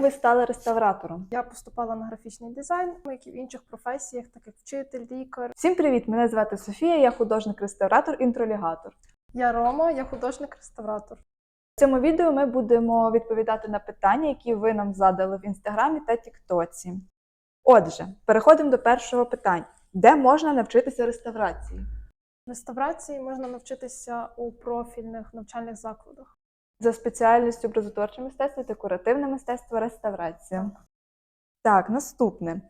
Як ви стали реставратором? Я поступала на графічний дизайн, як і в інших професіях, так як вчитель, лікар. Всім привіт! Мене звати Софія, я художник-реставратор, інтролігатор. Я Рома, я художник-реставратор. В цьому відео ми будемо відповідати на питання, які ви нам задали в інстаграмі та Тіктоці. Отже, переходимо до першого питання: де можна навчитися реставрації? Реставрації можна навчитися у профільних навчальних закладах. За спеціальністю образотворче мистецтво, декоративне мистецтво, реставрація. Так, наступне.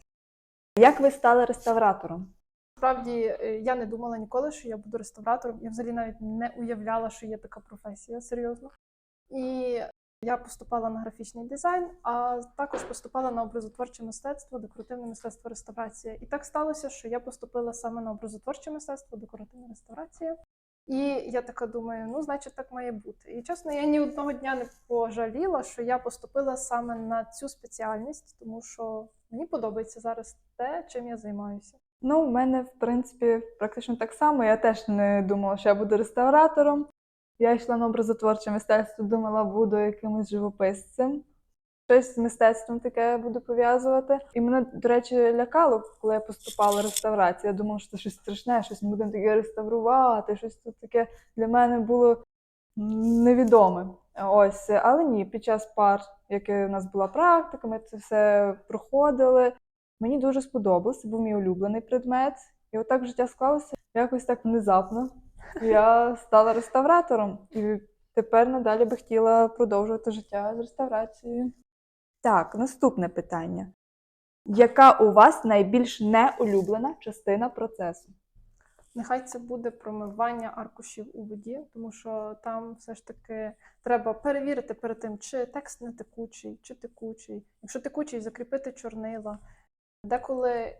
Як ви стали реставратором? Справді, е, я не думала ніколи, що я буду реставратором. Я взагалі навіть не уявляла, що є така професія, серйозно. І я поступала на графічний дизайн, а також поступала на образотворче мистецтво, декоративне мистецтво, реставрація. І так сталося, що я поступила саме на образотворче мистецтво, декоративна реставрація. І я така думаю, ну, значить, так має бути. І чесно, я ні одного дня не пожаліла, що я поступила саме на цю спеціальність, тому що мені подобається зараз те, чим я займаюся. Ну, у мене, в принципі, практично так само. Я теж не думала, що я буду реставратором. Я йшла на образотворче мистецтво, думала, буду якимось живописцем. Щось з мистецтвом таке буду пов'язувати. І мене, до речі, лякало, коли я поступала в реставрацію. Я думала, що це щось страшне, щось ми будемо таке реставрувати, щось тут таке для мене було невідоме. Ось, але ні, під час пар, яке у нас була практика, ми це все проходили. Мені дуже сподобалося, був мій улюблений предмет. І отак життя склалося якось так внезапно. Я стала реставратором і тепер надалі би хотіла продовжувати життя з реставрацією. Так, наступне питання. Яка у вас найбільш неулюблена частина процесу? Нехай це буде промивання аркушів у воді, тому що там все ж таки треба перевірити перед тим, чи текст не текучий, чи текучий. Якщо текучий, закріпити чорнила. Деколи,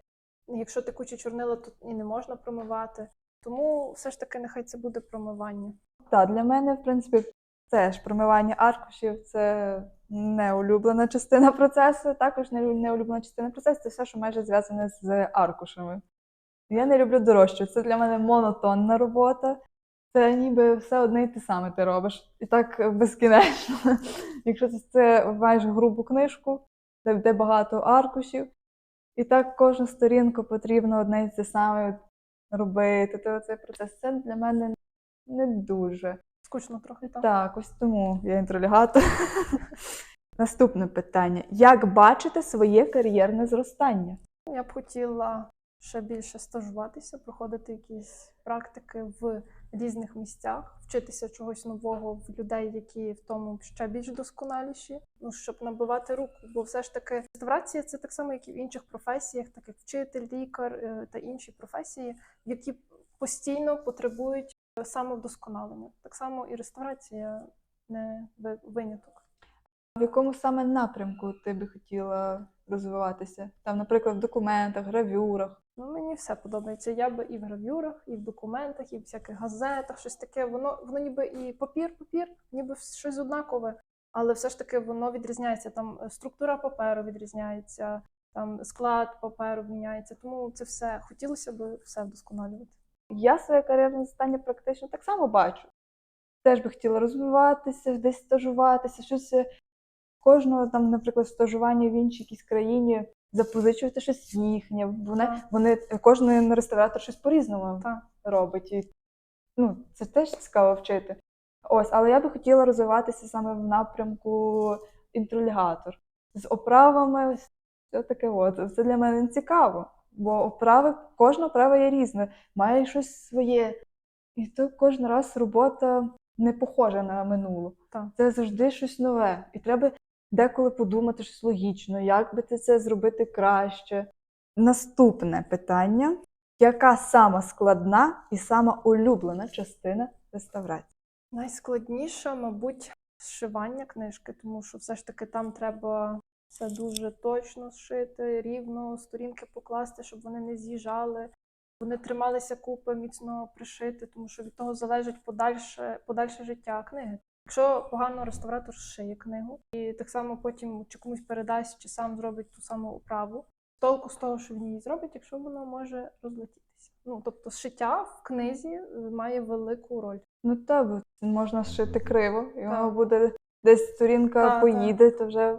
якщо текучі чорнила, то і не можна промивати. Тому все ж таки нехай це буде промивання. Так, для мене, в принципі, теж промивання аркушів це неулюблена частина процесу. Також неулюблена частина процесу це все, що майже зв'язане з аркушами. Я не люблю дорожче. Це для мене монотонна робота. Це ніби все одне і те саме ти робиш. І так безкінечно. Якщо це, маєш грубу книжку, де багато аркушів, і так кожну сторінку потрібно одне і те саме робити. То цей процес це для мене не дуже. Скучно трохи так. Так, ось тому я інтролігатор. Наступне питання: як бачите своє кар'єрне зростання? Я б хотіла ще більше стажуватися, проходити якісь практики в різних місцях, вчитися чогось нового в людей, які в тому ще більш досконаліші, ну щоб набивати руку. Бо все ж таки реставрація це так само, як і в інших професіях, так як вчитель, лікар е, та інші професії, які постійно потребують самовдосконалення. Так само і реставрація не виняток. В якому саме напрямку ти би хотіла розвиватися? Там, наприклад, в документах, гравюрах. Ну, мені все подобається. Я би і в гравюрах, і в документах, і в всяких газетах, щось таке. Воно воно ніби і папір, папір, ніби щось однакове, але все ж таки воно відрізняється. Там е, структура паперу відрізняється, там склад паперу міняється. Тому це все хотілося б все вдосконалювати. Я своє кар'єрне зростання практично так само бачу. Теж би хотіла розвиватися, десь стажуватися, щось е, кожного там, наприклад, стажування в іншій якійсь країні, запозичувати щось їхнє. Вони, Так. вони кожен реставратор щось по-різному робить. І, ну, це теж цікаво вчити. Ось, але я би хотіла розвиватися саме в напрямку інтролігатор. З оправами, все таке от. Це для мене цікаво. Бо оправи, кожна оправа є різна, має щось своє. І то кожен раз робота не похожа на минулу. Так. Це завжди щось нове. І треба деколи подумати щось логічно, як би ти це зробити краще. Наступне питання: яка сама складна і сама улюблена частина реставрації? Найскладніше, мабуть, зшивання книжки, тому що все ж таки там треба все дуже точно зшити, рівно сторінки покласти, щоб вони не з'їжджали, вони трималися купи, міцно пришити, тому що від того залежить подальше, подальше життя книги. Якщо погано реставратор зшиє книгу, і так само потім чи комусь передасть, чи сам зробить ту саму управу, толку з того, що він її зробить, якщо воно може розлетітися. Ну тобто, зшиття в книзі е, має велику роль. Ну так, можна зшити криво, і воно Так. буде десь сторінка Та, та. поїде, то вже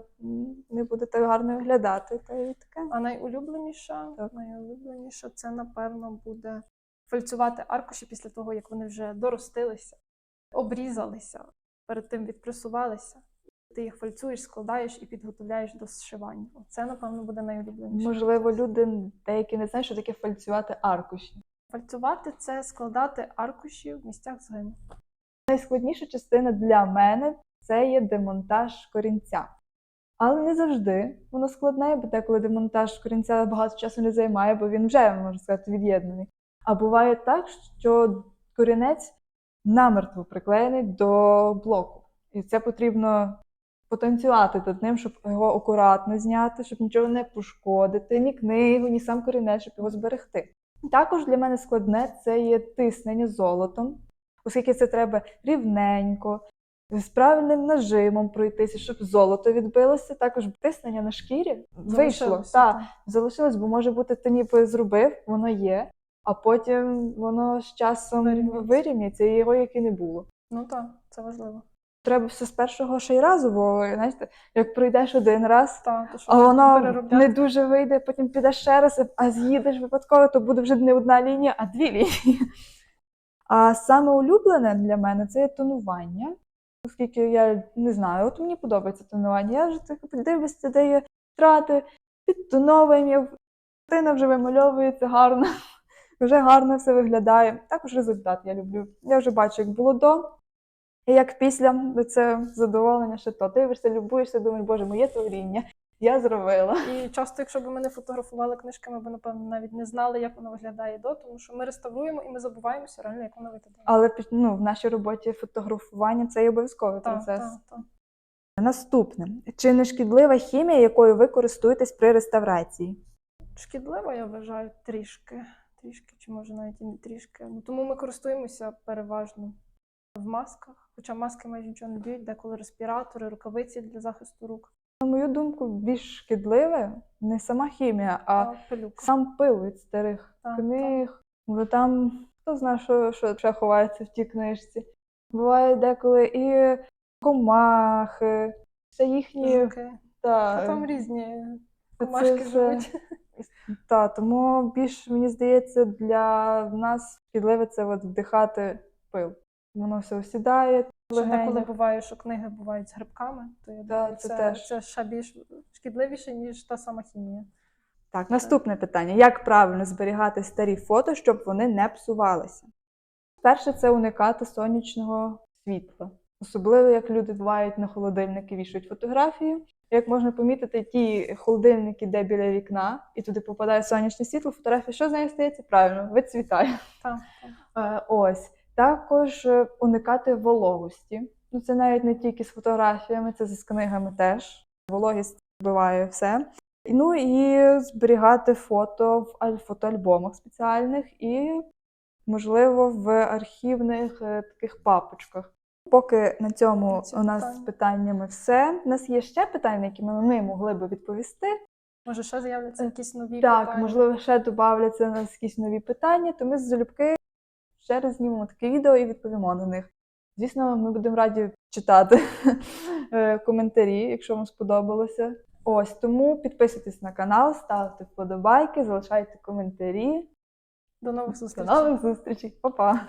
не буде так гарно виглядати. Та і таке. А найулюбленіша, Так. найулюбленіша це, напевно, буде фальцювати аркуші після того, як вони вже доростилися, обрізалися, перед тим відпресувалися. Ти їх фальцюєш, складаєш і підготовляєш до зшивання. Це, напевно, буде найулюбленіше. Можливо, люди деякі не знають, що таке фальцювати аркуші. Фальцювати це складати аркуші в місцях згину. Найскладніша частина для мене це є демонтаж корінця. Але не завжди воно складне, бо деколи демонтаж корінця багато часу не займає, бо він вже, можна сказати, від'єднаний. А буває так, що корінець намертво приклеєний до блоку. І це потрібно потанцювати над ним, щоб його акуратно зняти, щоб нічого не пошкодити, ні книгу, ні сам корінець, щоб його зберегти. Також для мене складне це є тиснення золотом, оскільки це треба рівненько, з правильним нажимом пройтися, щоб золото відбилося. Також тиснення на шкірі вийшло. Залишилося, Так, так. залишилось, бо може бути, ти ніби зробив, воно є, а потім воно з часом вирівняється, і його як і не було. Ну так, це важливо. Треба все з першого ще й разу, бо знаєте, як пройдеш один раз, Так, то що а воно не дуже вийде, потім підеш ще раз, а з'їдеш випадково, то буде вже не одна лінія, а дві лінії. А саме улюблене для мене це є тонування. Оскільки я не знаю, от мені подобається тонування. Я вже так подивлюся, де є втрати, підтоновуємо, картина вже вимальовується гарно, вже гарно все виглядає. Також результат я люблю. Я вже бачу, як було до. І як після це задоволення, що то дивишся, любуєшся, думаєш, боже, моє творіння, я зробила. І часто, якщо б ми не фотографували книжки, ми б, напевно, навіть не знали, як воно виглядає до, тому що ми реставруємо і ми забуваємося реально, як воно виглядає. Але ну, в нашій роботі фотографування це є обов'язковий процес. так, так. Наступне: чи не шкідлива хімія, якою ви користуєтесь при реставрації? Шкідливо, я вважаю, трішки. Трішки, чи може навіть і не трішки. Ну, тому ми користуємося переважно в масках, хоча маски майже нічого не дають, деколи респіратори, рукавиці для захисту рук, На мою думку, більш шкідливе не сама хімія, а пилюк. сам пил від старих Так, книг. Бо там хто знає, що, що ще ховається в тій книжці. Буває деколи і комахи, все їхні. Та, там різні комашки живуть. Та, тому більш мені здається, для нас шкідливе це от вдихати пил. Воно все осідає. Ще деколи буває, що книги бувають з грибками, то я думаю, це це, теж. це ще більш шкідливіше, ніж та сама хімія. Так, наступне питання: як правильно зберігати старі фото, щоб вони не псувалися? Перше, це уникати сонячного світла. Особливо, як люди бувають на холодильники, вішають фотографії. Як можна помітити, ті холодильники, де біля вікна, і туди попадає сонячне світло, фотографія, що з нею стається? Правильно, вицвітає. Так, так. Е, Ось також е, уникати вологості. Ну це навіть не тільки з фотографіями, це з книгами теж. Вологість вбиває все. Ну і зберігати фото в фотоальбомах спеціальних і, можливо, в архівних е, таких папочках. Поки на цьому Ці у нас з питаннями все. У нас є ще питання, які ми, ми могли би відповісти. Може, ще з'являться якісь нові Так, питання? можливо, ще додавляться на нас якісь нові питання, то ми з залюбки ще раз знімемо таке відео і відповімо на них. Звісно, ми будемо раді читати е, коментарі, якщо вам сподобалося. Ось тому підписуйтесь на канал, ставте вподобайки, залишайте коментарі. До нових До зустрічей. нових зустрічей, Па-па!